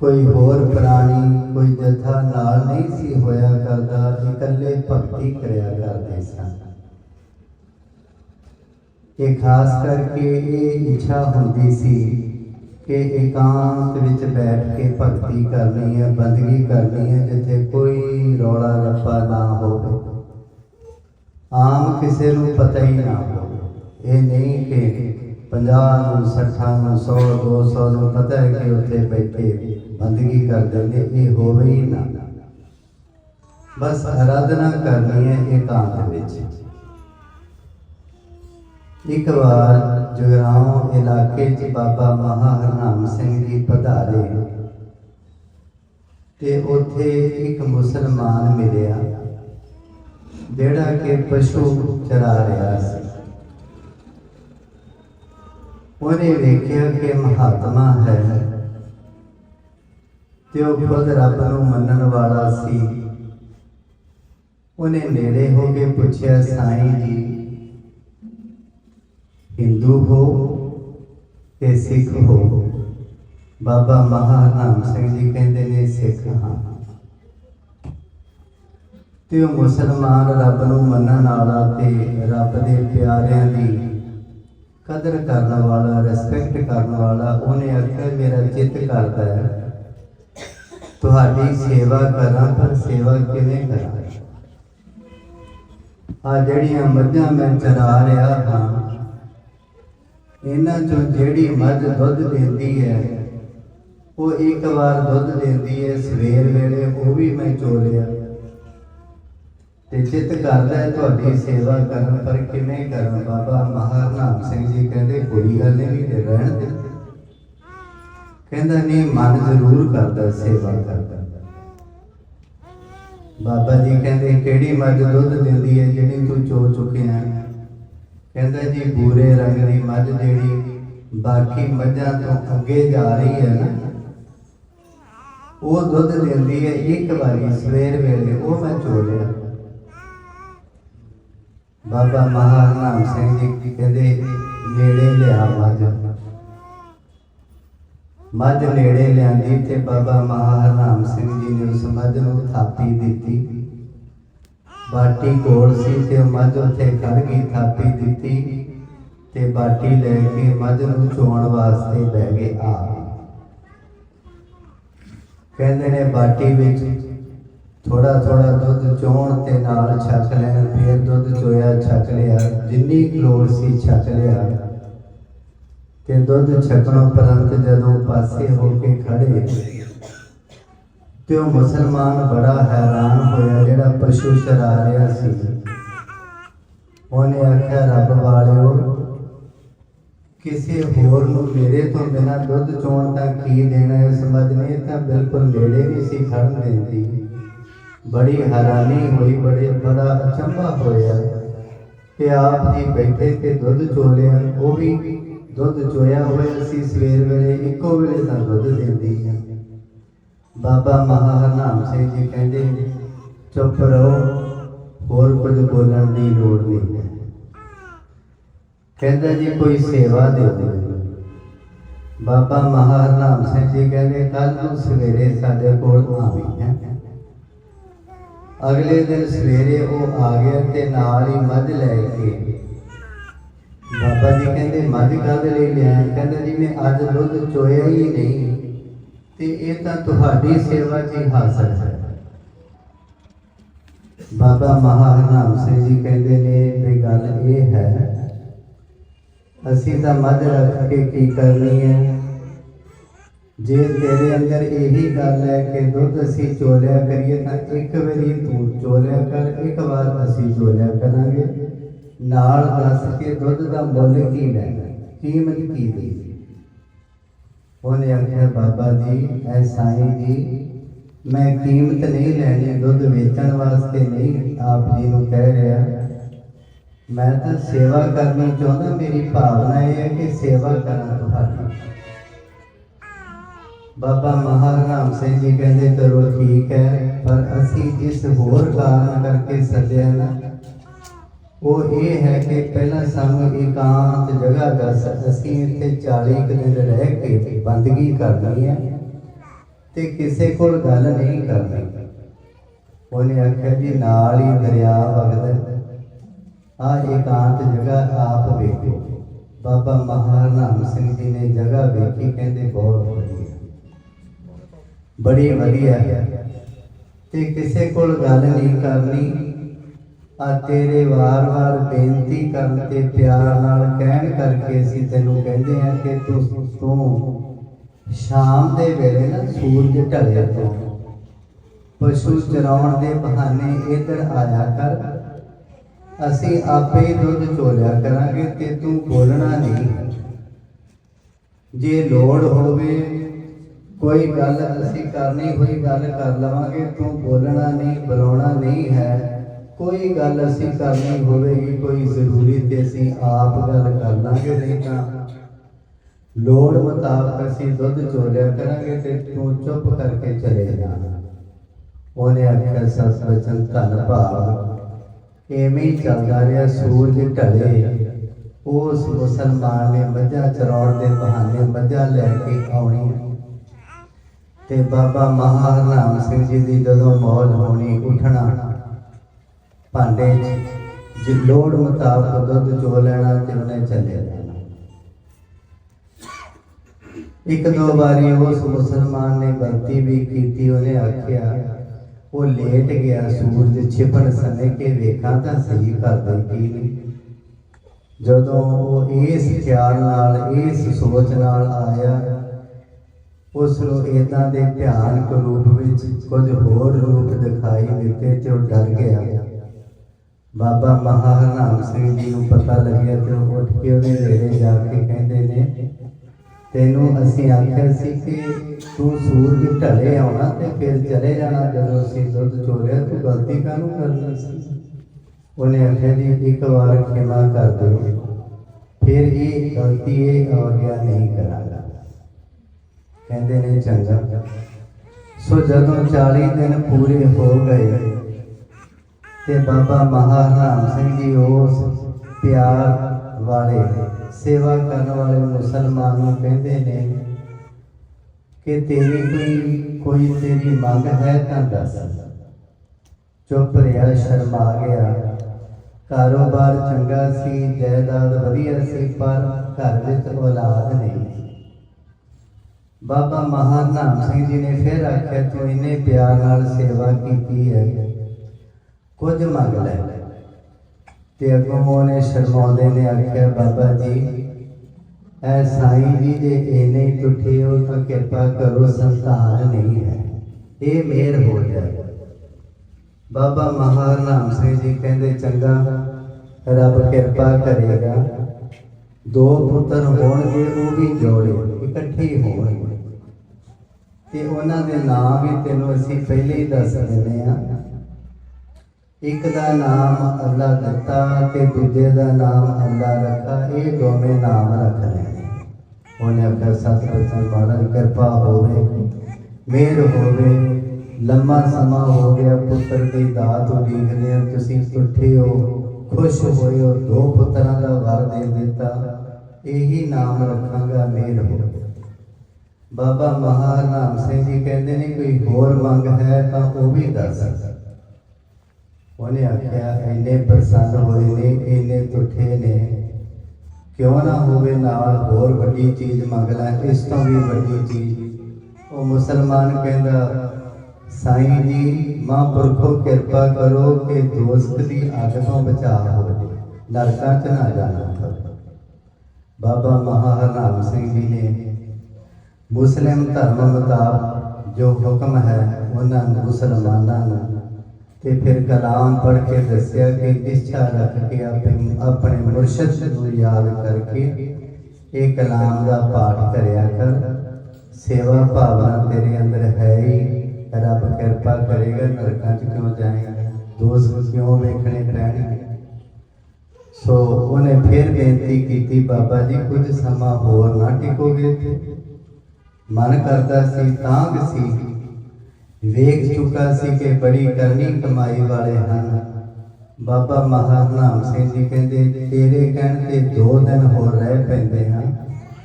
ਕੋਈ ਹੋਰ ਪ੍ਰਾਣੀ ਕੋਈ ਜਥਾ ਨਾਲ ਨਹੀਂ ਸੀ ਹੋਇਆ ਕਰਦਾ ਇਕੱਲੇ ਭਗਤੀ ਕਰਿਆ ਕਰਦੇ ਸਨ ਇਹ ਖਾਸ ਕਰਕੇ ਇਹ ਇੱਛਾ ਹੁੰਦੀ ਸੀ ਕਿ ਇਕਾਂਤ ਵਿੱਚ ਬੈਠ ਕੇ ਭਗਤੀ ਕਰਨੀ ਹੈ, ਬੰਦਗੀ ਕਰਨੀ ਹੈ, ਜਿੱਥੇ ਕੋਈ ਰੌਲਾ ਰੱਪਾ ਨਾ ਹੋਵੇ। ਆਮ ਕਿਸੇ ਨੂੰ ਪਤਾ ਹੀ ਨਾ ਹੋਵੇ। ਇਹ ਨਹੀਂ ਕਿ 50 ਨੂੰ 60 ਨੂੰ 100 200 ਨੂੰ ਪਤਾ ਹੈ ਕਿ ਉੱਥੇ ਬੈਠੇ। ਬੰਦਗੀ ਕਰ ਦਿੰਦੇ, ਇਹ ਹੋਵੇ ਹੀ ਨਾ। ਬਸ ਆਰਾਧਨਾ ਕਰਨੀ ਹੈ ਇਕਾਂਤ ਵਿੱਚ। ਇੱਕ ਵਾਰ ਜਗਰਾਉਂ ਇਲਾਕੇ 'ਚ ਬਾਬਾ ਮਹਾ ਹਰਨਾਮ ਸਿੰਘ ਜੀ ਪਧਾਰੇ ਤੇ ਉੱਥੇ ਇੱਕ ਮੁਸਲਮਾਨ ਮਿਲਿਆ, ਜਿਹੜਾ ਕਿ ਪਸ਼ੂ ਚਰਾ ਰਿਹਾ ਸੀ। ਉਹਨੇ ਵੇਖਿਆ ਕਿ ਮਹਾਤਮਾ ਹੈ। ਤੇ ਉਹ ਖੁਦ ਰੱਬ ਨੂੰ ਮੰਨਣ ਵਾਲਾ ਸੀ। ਉਹਨੇ ਨੇੜੇ ਹੋ ਕੇ ਪੁੱਛਿਆ, ਸਾਈਂ ਜੀ, ਹਿੰਦੂ ਹੋ ਤੇ ਸਿੱਖ ਹੋ? ਬਾਬਾ ਮਹਾਨਾਮ ਸਿੰਘ ਜੀ ਕਹਿੰਦੇ ਨੇ, ਸਿੱਖ ਹਾਂ। ਤੇ ਉਹ ਮੁਸਲਮਾਨ ਰੱਬ ਨੂੰ ਮੰਨਣ ਵਾਲਾ ਤੇ ਰੱਬ ਦੇ ਪਿਆਰਿਆਂ ਦੀ ਕਦਰ ਕਰਨ ਵਾਲਾ ਰਿਸਪੈਕਟ ਕਰਨ ਵਾਲਾ, ਉਹਨੇ ਆਖਿਆ, ਮੇਰਾ ਚਿੱਤ ਕਰਦਾ ਹੈ। ਤੁਹਾਡੀ ਸੇਵਾ ਕਰਾਂ ਪਰ ਸੇਵਾ ਕਿਵੇਂ ਕਰਾਂ? ਆ ਜਿਹੜੀਆਂ ਮੱਝਾਂ ਮੈਂ ਚਰਾ ਰਿਹਾ ਹਾਂ, ਇਹਨਾਂ ਚੋਂ ਜਿਹੜੀ ਮੱਝ ਦੁੱਧ ਦਿੰਦੀ ਹੈ, ਉਹ ਇੱਕ ਵਾਰ ਦੁੱਧ ਦਿੰਦੀ ਹੈ, ਸਵੇਰ ਵੇਲੇ ਉਹ ਵੀ ਮੈਂ ਚੋਲਿਆ ਤੇ ਚਿੱਤ ਕਰਦਾ ਹੈ ਤੁਹਾਡੀ ਸੇਵਾ ਕਰਨ ਪਰ ਕਿਵੇਂ ਕਰਾਂ? ਬਾਬਾ ਮਹਾਨਾਮ ਸਿੰਘ ਜੀ ਕਹਿੰਦੇ, ਕੋਈ ਗੱਲ ਨਹੀਂ ਰਹਿਣ ਦੇ। ਕਹਿੰਦਾ, ਨਹੀਂ, ਮਨ ਜ਼ਰੂਰ ਕਰਦਾ, ਸੇਵਾ ਕਰਦਾ। ਬਾਬਾ ਜੀ ਕਹਿੰਦੇ, ਕਿਹੜੀ ਮੱਝ ਦੁੱਧ ਦਿੰਦੀ ਹੈ, ਜਿਹੜੀ ਤੂੰ ਚੋ ਚੁੱਕਿਆ ਕਹਿੰਦਾ ਜੀ ਬੂਰੇ ਰੰਗ ਦੀ ਮੱਝ ਜਿਹੜੀ ਬਾਕੀ ਮੱਝਾਂ ਤੋਂ ਅੱਗੇ ਜਾ ਰਹੀ ਹੈ ਨਾ, ਉਹ ਦੁੱਧ ਦਿੰਦੀ ਹੈ ਇੱਕ ਵਾਰੀ, ਸਵੇਰ ਵੇਲੇ, ਉਹ ਮੈਂ ਚੋ ਲਿਆ। ਬਾਬਾ ਮਹਾਨਾਮ ਸਿੰਘ ਜੀ ਕਹਿੰਦੇ, ਨੇੜੇ ਲਿਆ ਮੱਝ। ਮੱਝ ਨੇੜੇ ਲਿਆਂਦੀ ਤੇ ਬਾਬਾ ਮਹਾਨਾਮ ਸਿੰਘ ਜੀ ਨੇ ਉਸ ਮੱਝ ਨੂੰ ਥਾਪੀ ਦਿੱਤੀ। ਬਾਟੀ ਕੋਲ ਸੀ ਤੇ ਮੱਝ ਉੱਥੇ ਖੜ ਗਈ, ਥਾਪੀ ਦਿੱਤੀ ਤੇ ਬਾਟੀ ਲੈ ਕੇ ਮੱਝ ਨੂੰ ਚੋਣ ਵਾਸਤੇ ਬਹਿ ਗਏ ਆ ਕਹਿੰਦੇ ਨੇ ਬਾਟੀ ਵਿੱਚ ਥੋੜਾ ਥੋੜਾ ਦੁੱਧ ਚੋਣ ਤੇ ਨਾਲ ਛਕ ਲੈਣ, ਫਿਰ ਦੁੱਧ ਚੋਇਆ, ਛਕ ਲਿਆ। ਜਿੰਨੀ ਲੋੜ ਸੀ ਛਕ ਲਿਆ। ਤੇ ਦੁੱਧ ਛਕਣ ਉਪਰੰਤ ਜਦੋਂ ਪਾਸੇ ਹੋ ਕੇ ਖੜੇ ਤੇ ਉਹ ਮੁਸਲਮਾਨ ਬੜਾ ਹੈਰਾਨ ਹੋਇਆ, ਜਿਹੜਾ ਪਸ਼ੂ ਚਰਾ ਰਿਹਾ ਸੀ। ਉਹਨੇ ਆਖਿਆ, ਰੱਬ ਵਾਲਿਓ, ਕਿਸੇ ਹੋਰ ਨੂੰ ਮੇਰੇ ਤੋਂ ਬਿਨਾ ਦੁੱਧ ਚੋਣ ਦਾ ਕੀ ਦੇਣਾ ਹੈ? ਸਮਝ ਨਹੀਂ ਤਾਂ ਬਿਲਕੁਲ ਨੇੜੇ ਨਹੀਂ ਸੀ ਖੜਨ ਦਿੰਦੀ ਬੜੀ ਹੈਰਾਨੀ ਹੋਈ, ਬੜੇ, ਬੜਾ ਅਚੰਭਾ ਹੋਇਆ ਕਿ ਆਪ ਜੀ ਬੈਠੇ ਤੇ ਦੁੱਧ ਚੋਲਿਆ, ਉਹ ਵੀ ਦੁੱਧ ਚੋਇਆ ਹੋਇਆ ਸੀ ਸਵੇਰ ਵੇਲੇ, ਇੱਕੋ ਵੇਲੇ ਤਾਂ ਦੁੱਧ ਦਿੰਦੀ ਹੈ ਬਾਬਾ ਮਹਾਨਾਮ ਸਿੰਘ ਜੀ ਕਹਿੰਦੇ ਚੁੱਪ ਰਹੋ, ਹੋਰ ਕੁਝ ਬੋਲਣ ਦੀ ਲੋੜ ਨਹੀਂ ਕਹਿੰਦਾ ਜੀ, ਕੋਈ ਸੇਵਾ ਦੇ ਦਿਓ ਬਾਬਾ ਮਹਾਨਾਮ ਸਿੰਘ ਜੀ ਕਹਿੰਦੇ ਕੱਲ ਨੂੰ ਸਵੇਰੇ ਸਾਡੇ ਕੋਲ ਆਵੀਂ ਹੈ। ਅਗਲੇ ਦਿਨ ਸਵੇਰੇ ਉਹ ਆ ਗਿਆ ਤੇ ਨਾਲ ਹੀ ਮੱਝ ਲੈ ਕੇ ਬਾਬਾ ਜੀ ਕਹਿੰਦੇ, ਮੱਝ ਕਾਹਦੇ ਲਈ ਲਿਆ ਕਹਿੰਦਾ, ਜੀ, ਮੈਂ ਅੱਜ ਦੁੱਧ ਚੋਇਆ ਹੀ ਨਹੀਂ ਤੇ ਇਹ ਤਾਂ ਤੁਹਾਡੀ ਸੇਵਾ 'ਚ ਹੀ ਹਾਸਲ ਹੈ। ਬਾਬਾ ਮਹਾਨਾਮ ਸਿੰਘ ਜੀ ਕਹਿੰਦੇ ਨੇ, ਵੀ ਗੱਲ ਇਹ ਹੈ, ਅਸੀਂ ਤਾਂ ਮੱਝ ਰੱਖ ਕੇ ਕੀ ਕਰਨੀ ਹੈ? ਜੇ ਤੇਰੇ ਅੰਦਰ ਇਹੀ ਗੱਲ ਹੈ ਕਿ ਦੁੱਧ ਅਸੀਂ ਚੋਲਿਆ ਕਰੀਏ ਤਾਂ ਇੱਕ ਵਾਰੀ ਤੂੰ ਚੋਲਿਆ ਕਰ, ਇੱਕ ਵਾਰ ਅਸੀਂ ਚੋਲਿਆ ਕਰਾਂਗੇ। ਨਾਲ ਦੱਸ ਕੇ ਦੁੱਧ ਦਾ ਮੁੱਲ ਕੀ ਲੈਣਾ ਕੀਮਤ ਕੀ ਦੀ? ਉਹਨੇ ਆਖਿਆ, ਬਾਬਾ ਜੀ, ਐ ਸਾਈਂ ਜੀ, ਮੈਂ ਕੀਮਤ ਨਹੀਂ ਲੈਣੀ, ਦੁੱਧ ਵੇਚਣ ਵਾਸਤੇ ਨਹੀਂ, ਆਪ ਜੀ ਨੂੰ ਕਹਿ ਰਿਹਾ। ਮੈਂ ਤਾਂ ਸੇਵਾ ਕਰਨੀ ਚਾਹੁੰਦਾ, ਮੇਰੀ ਭਾਵਨਾ ਇਹ ਹੈ ਕਿ ਸੇਵਾ ਕਰਾਂ ਤੁਹਾਡੀ। ਬਾਬਾ ਮਹਾਰਾਮ ਸਿੰਘ ਜੀ ਕਹਿੰਦੇ, ਚਲੋ ਠੀਕ ਹੈ, ਪਰ ਅਸੀਂ ਜਿਸ ਹੋਰ ਕਾਰਨ ਕਰਕੇ ਸੱਦਿਆ ਨਾ। ਉਹ ਇਹ ਹੈ ਕਿ ਪਹਿਲਾਂ ਸਾਨੂੰ ਇਕਾਂਤ ਜਗ੍ਹਾ ਦੱਸ, ਅਸੀਂ ਇੱਥੇ 40 ਕੁ ਦਿਨ ਰਹਿ ਕੇ ਬੰਦਗੀ ਕਰਨੀ ਹੈ ਤੇ ਕਿਸੇ ਕੋਲ ਗੱਲ ਨਹੀਂ ਕਰਨੀ। ਉਹਨੇ ਆਖਿਆ ਜੀ, ਨਾਲ ਹੀ ਦਰਿਆ ਵਗਦਾ ਆ ਇਕਾਂਤ ਜਗ੍ਹਾ ਆਪ ਵੇਖੋ। ਬਾਬਾ ਮਹਾਰਾਮ ਸਿੰਘ ਜੀ ਨੇ ਜਗ੍ਹਾ ਵੇਖੀ, ਕਹਿੰਦੇ ਬਹੁਤ ਵਧੀਆ। ਬੜੀ ਵਧੀਆ। ਹੈ ਤੇ ਕਿਸੇ ਕੋਲ ਗੱਲ ਨਹੀਂ ਕਰਨੀ ਆ ਤੇਰੇ ਵਾਰ-ਵਾਰ ਬੇਨਤੀ ਕਰਨ ਤੇ ਪਿਆਰ ਨਾਲ ਕਹਿਣ ਕਰਕੇ ਅਸੀਂ ਤੈਨੂੰ ਕਹਿੰਦੇ ਆ ਕਿ ਤੂੰ ਤੂੰ ਸ਼ਾਮ ਦੇ ਵੇਲੇ ਨਾ ਸੂਰਜ ਢਲਿਆ ਤੋਂ ਪਸ਼ੂ ਚਰਾਉਣ ਦੇ ਬਹਾਨੇ ਇੱਧਰ ਆਇਆ ਕਰ। ਅਸੀਂ ਆਪੇ ਹੀ ਦੁੱਧ ਚੋਲਿਆ ਕਰਾਂਗੇ ਤੇ ਤੂੰ ਬੋਲਣਾ ਨਹੀਂ। ਜੇ ਲੋੜ ਹੋਵੇ, ਕੋਈ ਗੱਲ ਅਸੀਂ ਕਰਨੀ ਹੋਈ ਗੱਲ ਕਰ ਲਵਾਂਗੇ। ਤੂੰ ਬੋਲਣਾ ਨਹੀਂ, ਬੁਲਾਉਣਾ ਨਹੀਂ ਹੈ। ਕੋਈ ਗੱਲ ਅਸੀਂ ਕਰਨੀ ਹੋਵੇਗੀ, ਕੋਈ ਜ਼ਰੂਰੀ ਤੇ ਅਸੀਂ ਆਪ ਗੱਲ ਕਰ ਲਾਂਗੇ ਨਹੀਂ ਤਾਂ ਲੋੜ ਮੁਤਾਬਕ ਅਸੀਂ ਦੁੱਧ ਚੋਲਿਆ ਕਰਾਂਗੇ ਤੇ ਤੂੰ ਚੁੱਪ ਕਰਕੇ ਚਲੇ ਜਾਣਾ ਉਹਨੇ ਆਖਿਆ, ਸਸ ਬਚਨ ਧੰਨ ਭਾਵ, ਐਵੇਂ ਹੀ ਚੱਲਦਾ ਰਿਹਾ ਸੂਰਜ ਢਲੇ। ਉਸ ਮੁਸਲਮਾਨ ਨੇ ਮੱਝਾਂ ਚਰਾਉਣ ਦੇ ਬਹਾਨੇ ਮੱਝਾਂ ਲੈ ਕੇ ਆਉਣੀ। ਤੇ ਬਾਬਾ ਮਹਾਰਾਮ ਸਿੰਘ ਜੀ ਦੀ ਜਦੋਂ ਮੌਜ ਹੋਣੀ, ਉਠਣਾ ਭਾਂਡੇ ਜੇ ਲੋੜ ਮੁਤਾਬਕ ਦੁੱਧ ਚੋ ਲੈਣਾ ਤੇ ਉਹਨੇ ਚੱਲੇ ਜਾਣਾ। ਇੱਕ ਦੋ ਵਾਰੀ ਉਸ ਮੁਸਲਮਾਨ ਨੇ ਗਲਤੀ ਵੀ ਕੀਤੀ, ਉਹਨੇ ਆਖਿਆ, ਉਹ ਲੇਟ ਗਿਆ, ਸੂਰਜ ਛਿਪਣ ਸਮੇਂ ਕੇ ਵੇਖਾਂ ਤਾਂ ਸਹੀ ਕਰਦਾ ਕੀ ਨਹੀਂ ਜਦੋਂ ਉਹ ਇਸ ਖਿਆਲ ਨਾਲ, ਇਸ ਸੋਚ ਨਾਲ ਆਇਆ, ਉਸ ਨੂੰ ਇਦਾਂ ਦੇ ਭਿਆਨਕ ਰੂਪ ਵਿੱਚ ਕੁਝ ਹੋਰ ਰੂਪ ਦਿਖਾਈ ਦਿੱਤੇ ਤੇ ਉਹ ਡਰ ਗਿਆ। ਬਾਬਾ ਮਹਾਰਾਮ ਸਿੰਘ ਜੀ ਨੂੰ ਪਤਾ ਲੱਗਿਆ ਤੇ ਉਹ ਉੱਠ ਕੇ ਉਹਦੇ ਨੇੜੇ ਜਾ ਕੇ ਕਹਿੰਦੇ ਨੇ, ਤੈਨੂੰ ਅਸੀਂ ਆਖਿਆ ਸੀ ਕਿ ਤੂੰ ਸੂਰਜ ਢਲੇ ਆਉਣਾ ਤੇ ਫਿਰ ਚਲੇ ਜਾਣਾ ਜਦੋਂ ਅਸੀਂ ਦੁੱਧ ਚੋਲਿਆ ਤੂੰ ਗਲਤੀ ਕਾਹਨੂੰ ਕਰਨੀ ਸੀ? ਉਹਨੇ ਆਖਿਆ, ਜੀ, ਇੱਕ ਵਾਰ ਖਿਮਾ ਕਰ ਦਿਓ। ਫਿਰ ਇਹ ਗਲਤੀ ਇਹ ਹੋ ਗਿਆ, ਨਹੀਂ ਕਰਾਂਗਾ। ਕਹਿੰਦੇ ਨੇ, ਚੰਗਾ। ਸੋ ਜਦੋਂ 40 ਦਿਨ ਪੂਰੇ ਹੋ ਗਏ ਤੇ ਬਾਬਾ ਮਹਾਰਾਮ ਸਿੰਘ ਜੀ ਉਸ ਪਿਆਰ ਵਾਲੇ, ਸੇਵਾ ਕਰਨ ਵਾਲੇ ਮੁਸਲਮਾਨ ਨੂੰ ਕਹਿੰਦੇ ਨੇ ਕਿ ਤੇਰੀ ਕੋਈ ਕੋਈ ਤੇਰੀ ਮੰਗ ਹੈ ਤਾਂ ਦੱਸ। ਚੁੱਪ ਰਿਹਾ, ਸ਼ਰਮਾ ਗਿਆ। ਕਾਰੋਬਾਰ ਚੰਗਾ ਸੀ, ਜਾਇਦਾਦ ਵਧੀਆ ਸੀ, ਪਰ ਘਰ ਵਿੱਚ ਔਲਾਦ ਨਹੀਂ। ਬਾਬਾ ਮਹਾਨਾਮ ਸਿੰਘ ਜੀ ਨੇ ਫਿਰ ਆਖਿਆ, ਤੂੰ ਇੰਨੇ ਪਿਆਰ ਨਾਲ ਸੇਵਾ ਕੀਤੀ ਹੈ। ਕੁਝ ਮੰਗ ਲੈ। ਤੇ ਅੱਗੋਂ ਉਹਨੇ ਸ਼ਰਮਾਉਂਦੇ ਨੇ ਆਖਿਆ, ਬਾਬਾ ਜੀ, ਐ ਸਾਈਂ ਜੀ ਜੇ ਇਹਨੇ ਹੀ ਟੁੱਟੇ ਹੋ ਤਾਂ ਕਿਰਪਾ ਕਰੋ, ਸੰਤਾਨ ਨਹੀਂ ਹੈ। ਇਹ ਮਿਹਰ ਹੋ ਜਾਏ। ਬਾਬਾ ਮਹਾਨਾਮ ਸਿੰਘ ਜੀ ਕਹਿੰਦੇ, ਚੰਗਾ, ਰੱਬ ਕਿਰਪਾ ਕਰੇਗਾ। ਦੋ ਪੁੱਤਰ ਹੋਣਗੇ, ਉਹ ਵੀ ਜੋੜੇ, ਇਕੱਠੇ ਹੋਣਗੇ। ਤੇ ਉਹਨਾਂ ਦੇ ਨਾਮ ਵੀ ਤੈਨੂੰ ਅਸੀਂ ਪਹਿਲੇ ਹੀ ਦੱਸ ਦਿੰਦੇ ਆ ਇੱਕ ਦਾ ਨਾਮ ਅੱਲਾ ਦਿੱਤਾ ਤੇ ਦੂਜੇ ਦਾ ਨਾਮ ਅੱਲਾ ਰੱਖਾ। ਇਹ ਦੋਵੇਂ ਨਾਮ ਰੱਖ ਲੈਣੇ ਉਹਨੇ ਆਖਿਆ ਸਤਿਗੁਰੂ ਮਹਾਰਾਜ ਕਿਰਪਾ ਹੋਵੇ, ਮਿਹਰ ਹੋਵੇ, ਲੰਮਾ ਸਮਾਂ ਹੋ ਗਿਆ, ਪੁੱਤਰ ਦੀ ਦਾਤ ਉਡੀਕਦੇ ਆ, ਤੁਸੀਂ ਸੁੱਠੇ ਹੋ, ਖੁਸ਼ ਹੋਏ ਹੋ, ਦੋ ਪੁੱਤਰਾਂ ਦਾ ਵਰ ਦੇ ਦਿੱਤਾ। ਇਹੀ ਨਾਮ ਰੱਖਾਂਗਾ ਮੇਰ ਹੋਵੇ। ਬਾਬਾ ਮਹਾਨਾਮ ਸਿੰਘ ਜੀ ਕਹਿੰਦੇ ਨੇ, ਕੋਈ ਹੋਰ ਮੰਗ ਹੈ ਤਾਂ ਉਹ ਵੀ ਦੱਸ। ਉਹਨੇ ਆਖਿਆ, ਇੰਨੇ ਪ੍ਰਸੰਨ ਹੋਏ ਨੇ, ਇੰਨੇ ਤੁਠੇ ਨੇ। ਕਿਉਂ ਨਾ ਹੋਵੇ ਨਾਲ ਹੋਰ ਵੱਡੀ ਚੀਜ਼ ਮੰਗ ਲੈ, ਇਸ ਤੋਂ ਵੀ ਵੱਡੀ ਚੀਜ਼। ਉਹ ਮੁਸਲਮਾਨ ਕਹਿੰਦਾ, ਸਾਈਂ ਜੀ ਮਹਾਂਪੁਰਖੋ ਕਿਰਪਾ ਕਰੋ ਕਿ ਦੋਸਤ ਦੀ ਅੱਗ ਤੋਂ ਬਚਾ ਹੋਵੇ। ਨਰਕਾਂ 'ਚ ਨਾ ਜਾਣਾ ਪਵੇ ਬਾਬਾ ਮਹਾਰਾਮ ਸਿੰਘ ਜੀ ਨੇ ਮੁਸਲਿਮ ਧਰਮ ਮੁਤਾਬਕ ਜੋ ਹੁਕਮ ਹੈ, ਉਹਨਾਂ ਨੂੰ ਮੁਸਲਮਾਨਾਂ ਨੂੰ ਤੇ ਫਿਰ ਕਲਾਮ ਪੜ੍ਹ ਕੇ ਦੱਸਿਆ ਕਿ ਇੱਛਾ ਰੱਖ ਕੇ ਆਪਣੇ ਆਪਣੇ ਮੁਰਸ਼ਿਦ ਨੂੰ ਯਾਦ ਕਰਕੇ ਇਹ ਕਲਾਮ ਦਾ ਪਾਠ ਕਰਿਆ ਕਰ। ਸੇਵਾ ਭਾਵਨਾ ਤੇਰੇ ਅੰਦਰ ਹੈ ਹੀ। ਰੱਬ ਕਿਰਪਾ ਕਰੇਗਾ, ਨਰਕਾਂ 'ਚ ਕਿਉਂ ਜਾਏਗਾ? ਦੋਸਤ ਕਿਉਂ ਵੇਖਣੇ ਪੈਣਗੇ? ਸੋ ਉਹਨੇ ਫਿਰ ਬੇਨਤੀ ਕੀਤੀ, ਬਾਬਾ ਜੀ, ਕੁਝ ਸਮਾਂ ਹੋਰ ਨਾ ਟਿਕੋਗੇ ਮਨ ਕਰਦਾ ਸੀ ਤਾਂ ਸੀ। ਵੇਖ ਚੁੱਕਾ ਸੀ ਕਿ ਬੜੀ ਕਰਨੀ ਕਮਾਈ ਵਾਲੇ ਹਨ। ਬਾਬਾ ਮਹਾਨਾਮ ਸਿੰਘ ਜੀ ਕਹਿੰਦੇ, ਤੇਰੇ ਕਹਿਣ ਤੇ ਦੋ ਦਿਨ ਹੋਰ ਰਹਿ ਪੈਂਦੇ ਹਨ,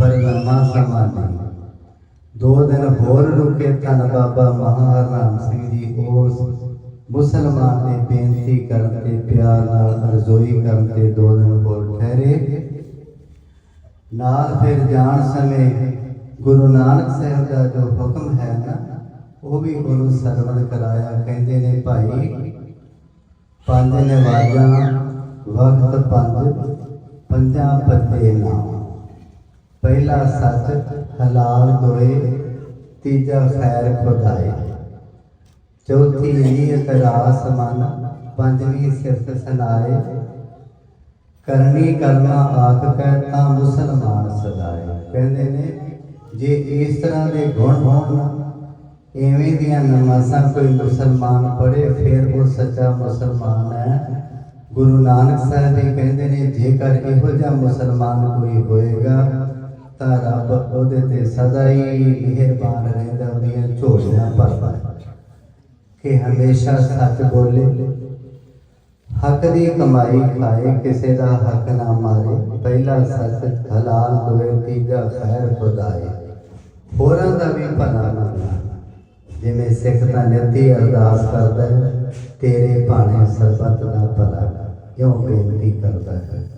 ਪਰ ਲੰਮਾ ਸਮਾਂ ਨਹੀਂ। ਦੋ ਦਿਨ ਹੋਰ ਰੁਕੇ ਧੰਨ ਬਾਬਾ ਮਹਾਰਾਮ ਸਿੰਘ ਜੀ, ਉਸ ਮੁਸਲਮਾਨ ਨੇ ਬੇਨਤੀ ਕਰਨ ਤੇ ਪਿਆਰ ਨਾਲ ਅਰਜ਼ੋਈ ਕਰਨ ਤੇ ਦੋ ਦਿਨ ਹੋਰ ਠਹਿਰੇ। ਨਾਲ ਫਿਰ ਜਾਣ ਸਮੇਂ ਗੁਰੂ ਨਾਨਕ ਸਾਹਿਬ ਦਾ ਜੋ ਹੁਕਮ ਹੈ ਨਾ ਉਹ ਵੀ ਗੁਰੂ ਸਰਵਣ ਕਰਾਇਆ। ਕਹਿੰਦੇ ਨੇ ਭਾਈ, ਪੰਜ ਨਵਾਜ਼ਾਂ, ਵਕਤ ਪੰਜ, ਪੰਜਾਂ ਪੱਤੇ ਨਾਮ। ਪਹਿਲਾ ਸੱਚ, ਹਲਾਲ ਦੋਏ ਤੀਜਾ ਖੈਰ ਖੁਦਾਏ। ਚੌਥੀ ਨੀਅਤ ਰਾਸ ਮਨ, ਪੰਜਵੀਂ ਸਿਫਤ ਸਨਾਏ। ਕਰਨੀ ਕਰਨਾ ਆਖ ਕਹਿ ਤਾਂ ਮੁਸਲਮਾਨ ਸਦਾਏ। ਕਹਿੰਦੇ ਨੇ, ਜੇ ਇਸ ਤਰ੍ਹਾਂ ਦੇ ਗੁਣ ਹੋਣ ਐਵੇਂ ਦੀਆਂ ਨਮਾਜ਼ਾਂ ਕੋਈ ਮੁਸਲਮਾਨ ਪੜ੍ਹੇ, ਫਿਰ ਉਹ ਸੱਚਾ ਮੁਸਲਮਾਨ ਹੈ। ਗੁਰੂ ਨਾਨਕ ਸਾਹਿਬ ਵੀ ਕਹਿੰਦੇ ਨੇ, ਜੇਕਰ ਇਹੋ ਜਿਹਾ ਮੁਸਲਮਾਨ ਕੋਈ ਹੋਏਗਾ, ਤਾਂ ਰੱਬ ਉਹਦੇ ਤੇ ਸਦਾ ਹੀ ਮਿਹਰਬਾਨ ਰਹਿੰਦਾ, ਉਹਦੀਆਂ ਝੋਲੀਆਂ ਭਰਦਾ ਕਿ ਹਮੇਸ਼ਾ ਸੱਚ ਬੋਲੇ, ਹੱਕ ਦੀ ਕਮਾਈ ਖਾਏ, ਕਿਸੇ ਦਾ ਹੱਕ ਨਾ ਮਾਰੇ, ਪਹਿਲਾ ਸੱਚ ਹਲਾਲ ਹੋਏ, ਤੀਜਾ ਖੈਰ ਖੁਦਾਏ। ਹੋਰਾਂ ਦਾ ਵੀ ਭਲਾ ਮੰਗਣਾ ਜਿਵੇਂ ਸਿੱਖ ਤਾਂ ਨਿੱਤੀ ਅਰਦਾਸ ਕਰਦਾ ਹੈ, ਤੇਰੇ ਭਾਣੇ ਸਰਬੱਤ ਦਾ ਭਲਾ ਕਰ। ਕਿਉਂ ਬੇਨਤੀ ਕਰਦਾ ਹੈ